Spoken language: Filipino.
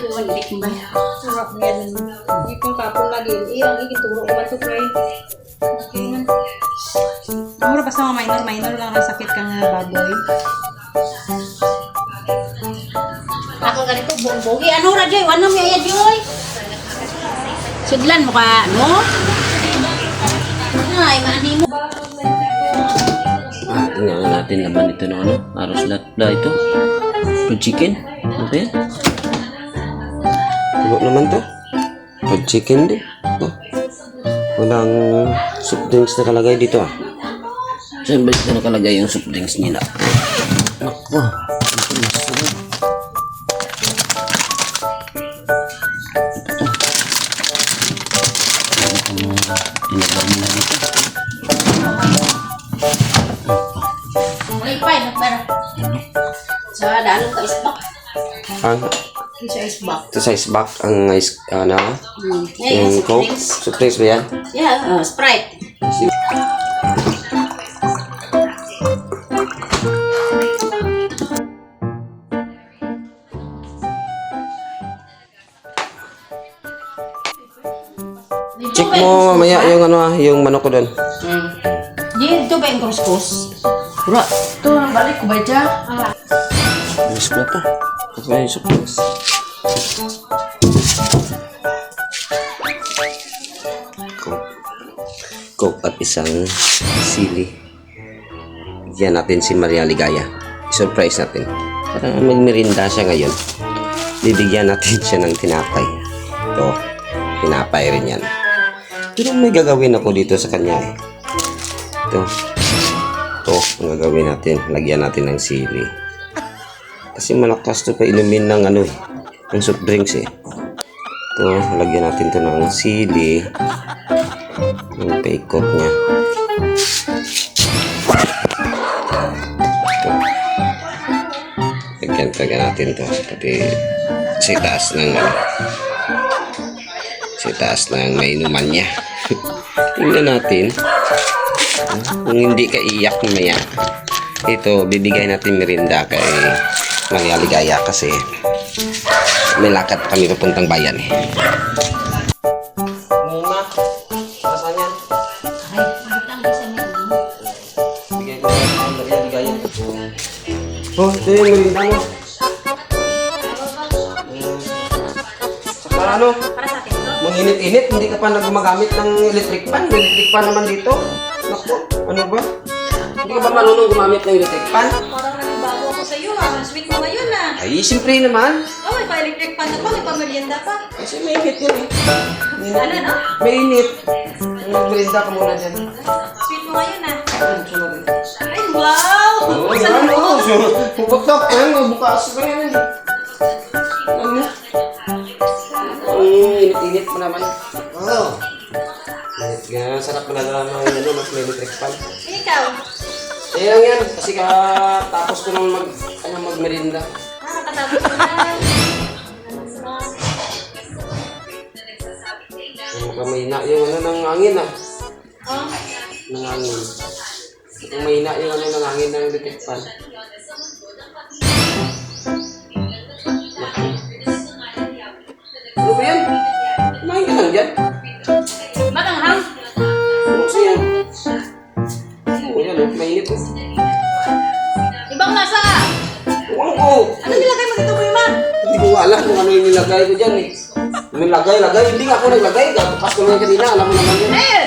kuwan di kumbay. Sarap yan. Hindi kong kapon lagi. Iyang ikituro ko ito kay. Okay man. Amuro basta mga minor, minor lang ang sakit kang baboy. Ako ganito buong-bugi. Ano ra Joy? Ano mi aya Joy? Sudlan mo ka, no? Ay, maani mo. Ah, tingnan natin laman ito ng ano. Aros latda ito. Fried chicken. Ano ba yan? Ano naman to? Fried chicken din. Oh. Walang soup drinks na kalagay dito ah. Saan ba dito nakalagay yung soup drinks nila? Nako. Ito masarap. Ito. Ang tinagaw nila dito. May pa, nagpara. Sa dalong ka isbak. Ang Sa isbak. ito sa isbak ang ice, ano, Hmm. Ngayon, yung coke, drinks ba yan? Yeah, uh, Sprite. Check mo mamaya yung ano ah, yung manok ko doon. Hmm. Di, ito ba yung kuskus? Wala. Ito balik ko ba dyan? Ah. Bilis ko to. Soup drinks. Coke. Coke at isang sili. Bigyan natin si Maria Ligaya. I-surprise natin. Para magmerinda siya ngayon. Bibigyan natin siya ng tinapay. Ito. Tinapay rin yan. Pero may gagawin ako dito sa kanya eh. Ito. Ito, ang gagawin natin. Lagyan natin ng sili. Kasi malakas to pa inumin ng ano eh. Ng soft drinks eh. Ito, lagyan natin to ng sili. Yung paikot niya. Ito. Lagyan talaga natin to. Pati sa taas ng ano. Sa taas ng mainuman niya. Tingnan natin. Kung hindi ka iyak mamaya, ito, bibigay natin merinda kay Maria Ligaya kasi may lakad kami papuntang bayan eh. Muna, saan yan? Oh, ito yung merinda mo. Saka ano. Mang init-init, hindi ka pa na gumagamit ng electric fan. May electric fan naman dito. Naku, ano ba? Hindi ka ba marunong gumamit ng electric fan? Ay, siyempre naman. Oh, may pa-electric fan na pa. May pa-merienda pa. Kasi may init yun eh. Ano, no? May init. Merinda ka muna dyan. Sweet mo ngayon ah. Ayun, sunod eh. Ay, wow! Oo, Saan yan, mo? oo. So, Puputok, yan. Bukas ka yan. Ano? Ang init-init mo naman. Init nga, sarap mo na naman ng ano, mas may electric fan. Ikaw. Eh, lang yan. Kasi ka tapos ko nang mag, ano, magmerinda. Nakakatapos ko na. Yung kamay na, yung ano ng hangin ah. Oh, Ng hangin. Yung mahina yung ano ng hangin ng electric fan. Nilagay ko dyan eh. Nilagay, lagay. Hindi nga ako naglagay. Bukas ko lang kanina. Alam mo naman yun. Eh,